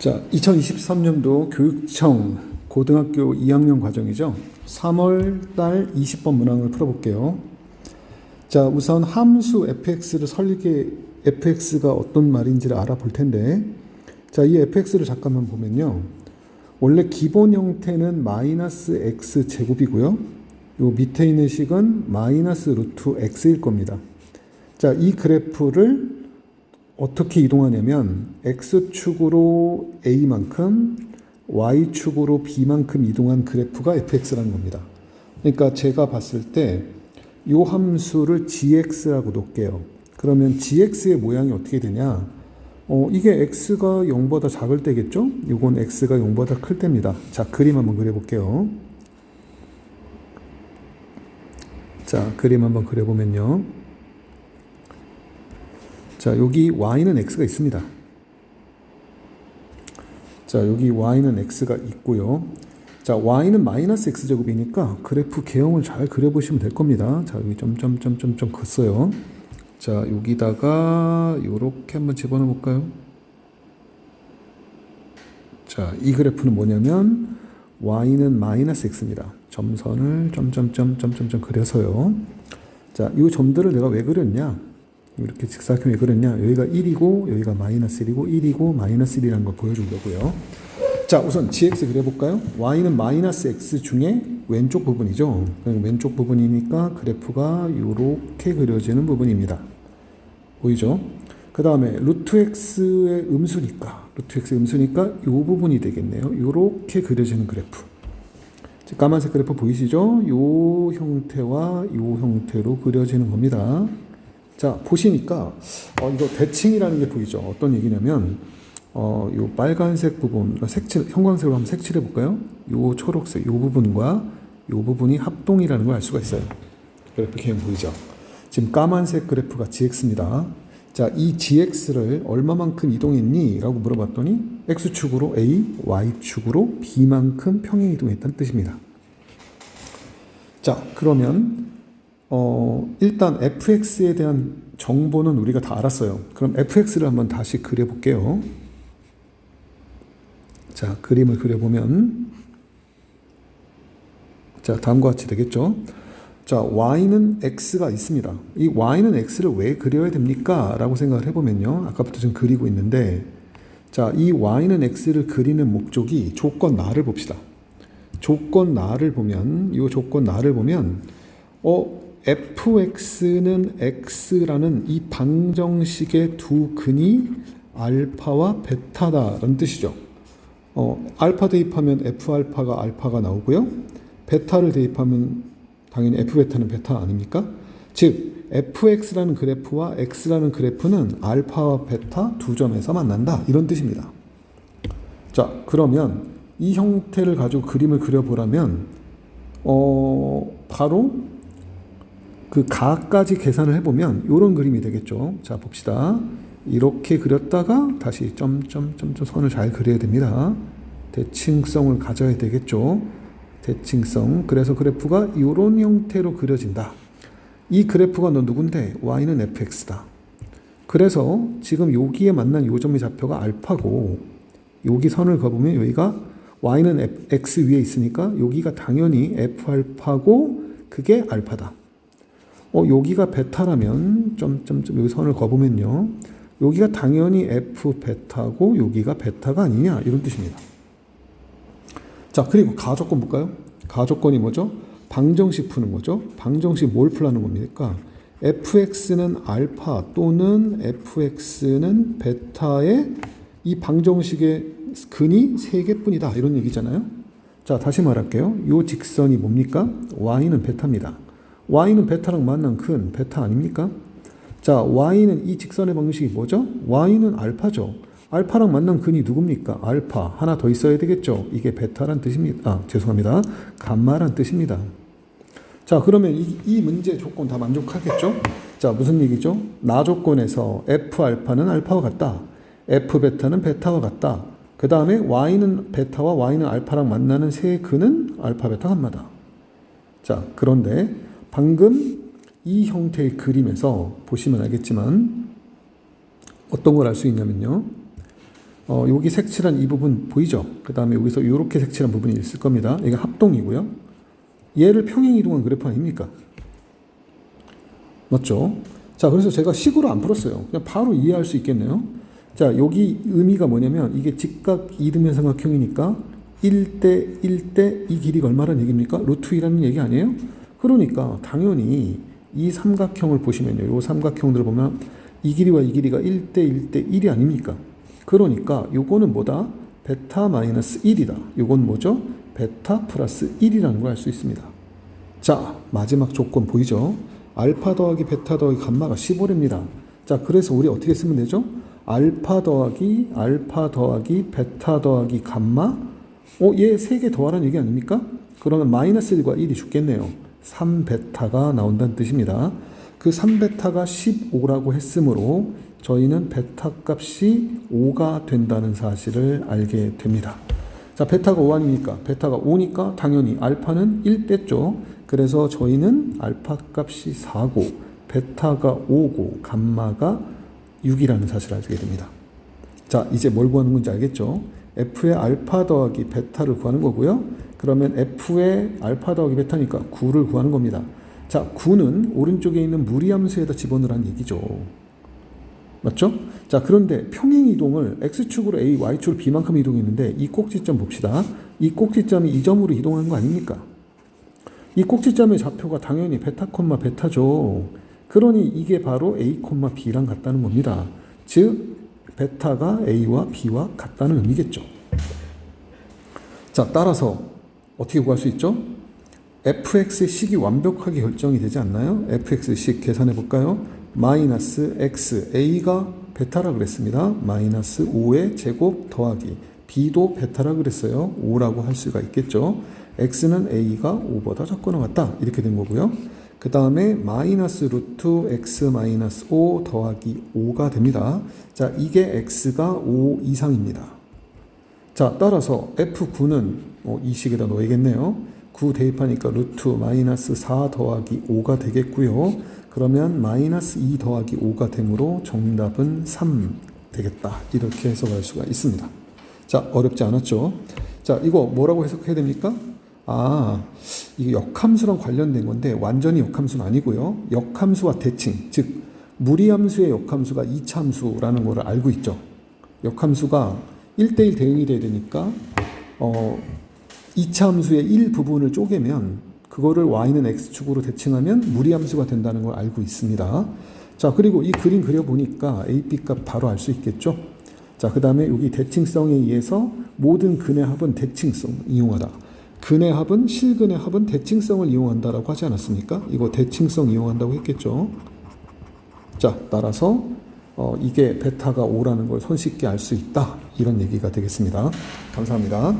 자, 2023년도 교육청 고등학교 2학년 과정이죠. 3월 달 20번 문항을 풀어볼게요. 자, 우선 함수 fx를 설계 fx가 어떤 말인지를 알아볼 텐데, 자, 이 fx를 잠깐만 보면요. 원래 기본 형태는 마이너스 x 제곱이고요. 요 밑에 있는 식은 마이너스 루트 x일 겁니다. 자, 이 그래프를 어떻게 이동하냐면 x축으로 a만큼 y축으로 b만큼 이동한 그래프가 fx라는 겁니다. 그러니까 제가 봤을 때 이 함수를 gx라고 놓을게요. 그러면 gx의 모양이 어떻게 되냐? 어, 이게 x가 0보다 작을 때겠죠? 이건 x가 0보다 클 때입니다. 자, 그림 한번 그려볼게요. 자, 그림 한번 그려보면요. 자, 여기 y는 x가 있습니다. 자, 여기 y는 x가 있고요. 자, y는 마이너스 x제곱이니까 그래프 개형을 잘 그려보시면 될 겁니다. 자, 여기 점점점점점 컸어요. 자, 여기다가 요렇게 한번 집어넣어 볼까요? 자, 이 그래프는 뭐냐면 y는 마이너스 x입니다. 점선을 점점점점점점 그려서요. 자, 이 점들을 내가 왜 그렸냐? 이렇게 직사각형이 그렸냐? 여기가 1이고 여기가 마이너스 1이고 1이고 마이너스 1이라는 걸 보여주려고요. 자, 우선 gx 그려볼까요? y는 마이너스 x 중에 왼쪽 부분이죠. 왼쪽 부분이니까 그래프가 이렇게 그려지는 부분입니다. 보이죠? 그 다음에 루트 x의 음수니까 루트 x의 음수니까 이 부분이 되겠네요. 이렇게 그려지는 그래프. 자, 까만색 그래프 보이시죠? 이 형태와 이 형태로 그려지는 겁니다. 자 보시니까 어, 이거 대칭이라는 게 보이죠? 어떤 얘기냐면 어, 요 빨간색 부분 그러니까 색칠 형광색으로 한번 색칠해 볼까요? 요 초록색 요 부분과 요 부분이 합동이라는 걸 알 수가 있어요. 그래프 개형 보이죠? 지금 까만색 그래프가 gx입니다. 자, 이 gx를 얼마만큼 이동했니? 라고 물어봤더니 x축으로 a, y축으로 b만큼 평행 이동했다는 뜻입니다. 자, 그러면 어, 일단 fx에 대한 정보는 우리가 다 알았어요. 그럼 fx를 한번 다시 그려볼게요. 자, 그림을 그려보면 자, 다음과 같이 되겠죠. 자, y는 x가 있습니다. 이 y는 x를 왜 그려야 됩니까? 라고 생각을 해보면요. 아까부터 지금 그리고 있는데 자, 이 y는 x를 그리는 목적이 조건 나를 봅시다. 조건 나를 보면 이 조건 나를 보면 어 fx는 x라는 이 방정식의 두 근이 알파와 베타다라는 뜻이죠. 어, 알파 대입하면 f 알파가 알파가 나오고요. 베타를 대입하면 당연히 f 베타는 베타 아닙니까? 즉 fx라는 그래프와 x라는 그래프는 알파와 베타 두 점에서 만난다 이런 뜻입니다. 자 그러면 이 형태를 가지고 그림을 그려보라면 어 바로 그 가까지 계산을 해보면 이런 그림이 되겠죠. 자 봅시다. 이렇게 그렸다가 다시 점점점점 선을 잘 그려야 됩니다. 대칭성을 가져야 되겠죠. 대칭성. 그래서 그래프가 이런 형태로 그려진다. 이 그래프가 너 누군데? y는 fx다. 그래서 지금 여기에 만난 요 점의 좌표가 알파고 여기 선을 그어보면 여기가 y는 f, x 위에 있으니까 여기가 당연히 f 알파고 그게 알파다. 어, 여기가 베타라면 점점점 여기 선을 그어보면요. 여기가 당연히 f 베타고 여기가 베타가 아니냐 이런 뜻입니다. 자 그리고 가조건 볼까요? 가조건이 뭐죠? 방정식 푸는 거죠. 방정식 뭘 풀라는 겁니까? fx는 알파 또는 fx는 베타의 이 방정식의 근이 세 개뿐이다 이런 얘기잖아요. 자 다시 말할게요. 이 직선이 뭡니까? y는 베타입니다. Y는 베타랑 만난 근 베타 아닙니까? 자, y는 이 직선의 방식이 뭐죠? y는 알파죠. 알파랑 만난 근이 누굽니까? 알파. 하나 더 있어야 되겠죠. 이게 베타란 뜻입니다. 아, 죄송합니다. 감마란 뜻입니다. 자, 그러면 이, 이 문제 조건 다 만족하겠죠? 자, 무슨 얘기죠? 나 조건에서 f 알파는 알파와 같다. f 베타는 베타와 같다. 그 다음에 y는 베타와 y는 알파랑 만나는 세 근은 알파 베타 감마다. 자, 그런데 방금 이 형태의 그림에서 보시면 알겠지만 어떤 걸 알 수 있냐면요. 어, 여기 색칠한 이 부분 보이죠? 그 다음에 여기서 이렇게 색칠한 부분이 있을 겁니다. 이게 합동이고요. 얘를 평행 이동한 그래프 아닙니까? 맞죠? 자, 그래서 제가 식으로 안 풀었어요. 그냥 바로 이해할 수 있겠네요. 자, 여기 의미가 뭐냐면 이게 직각 이등변 삼각형이니까 1대 1대 이 길이가 얼마라는 얘기입니까? 루트 2라는 얘기 아니에요? 그러니까 당연히 이 삼각형을 보시면요. 이 삼각형들 보면 이 길이와 이 길이가 1대 1대 1이 아닙니까? 그러니까 요거는 뭐다? 베타 마이너스 1이다. 요건 뭐죠? 베타 플러스 1이라는 걸 알 수 있습니다. 자, 마지막 조건 보이죠? 알파 더하기 베타 더하기 감마가 15랍니다. 자, 그래서 우리 어떻게 쓰면 되죠? 알파 더하기 알파 더하기 베타 더하기 감마 어, 얘 세 개 더하라는 얘기 아닙니까? 그러면 마이너스 1과 1이 죽겠네요. 3베타가 나온다는 뜻입니다. 그 3베타가 15라고 했으므로 저희는 베타 값이 5가 된다는 사실을 알게 됩니다. 자, 베타가 5 아닙니까? 베타가 5니까 당연히 알파는 1 뺐죠. 그래서 저희는 알파 값이 4고, 베타가 5고, 감마가 6이라는 사실을 알게 됩니다. 자, 이제 뭘 구하는 건지 알겠죠? f의 알파 더하기 베타를 구하는 거고요. 그러면 f의 알파 더하기 베타니까 9를 구하는 겁니다. 자, 9는 오른쪽에 있는 무리함수에다 집어넣으라는 얘기죠. 맞죠? 자, 그런데 평행 이동을 x축으로 a, y축으로 b만큼 이동했는데 이 꼭지점 봅시다. 이 꼭지점이 이 점으로 이동한 거 아닙니까? 이 꼭지점의 좌표가 당연히 베타 콤마 베타죠. 그러니 이게 바로 a 콤마 b랑 같다는 겁니다. 즉 베타가 a와 b와 같다는 의미겠죠. 자, 따라서 어떻게 구할 수 있죠? fx의 식이 완벽하게 결정이 되지 않나요? fx의 식 계산해 볼까요? 마이너스 x a가 베타라 그랬습니다. 마이너스 5의 제곱 더하기 b도 베타라 그랬어요. 5라고 할 수가 있겠죠. x는 a가 5보다 작거나 같다 이렇게 된 거고요. 그 다음에 마이너스 루트 x 마이너스 5 더하기 5가 됩니다. 자 이게 x가 5 이상입니다. 자 따라서 f9는 어, 이 식에다 넣어야겠네요. 9 대입하니까 루트 마이너스 4 더하기 5가 되겠고요. 그러면 마이너스 2 더하기 5가 되므로 정답은 3 되겠다. 이렇게 해석할 수가 있습니다. 자, 어렵지 않았죠? 자, 이거 뭐라고 해석해야 됩니까? 아, 이게 역함수랑 관련된 건데 완전히 역함수는 아니고요. 역함수와 대칭, 즉 무리함수의 역함수가 이차함수라는 것을 알고 있죠. 역함수가 1대1 대응이 돼야 되니까 어, 이차함수의 일부분을 쪼개면 그거를 y는 x축으로 대칭하면 무리함수가 된다는 걸 알고 있습니다. 자, 그리고 이 그림 그려보니까 a, b 값 바로 알 수 있겠죠? 자, 그 다음에 여기 대칭성에 의해서 모든 근의 합은 대칭성 이용하다. 근의 합은 실근의 합은 대칭성을 이용한다라고 하지 않았습니까? 이거 대칭성 이용한다고 했겠죠? 자, 따라서 어, 이게 베타가 5라는 걸 손쉽게 알 수 있다. 이런 얘기가 되겠습니다. 감사합니다.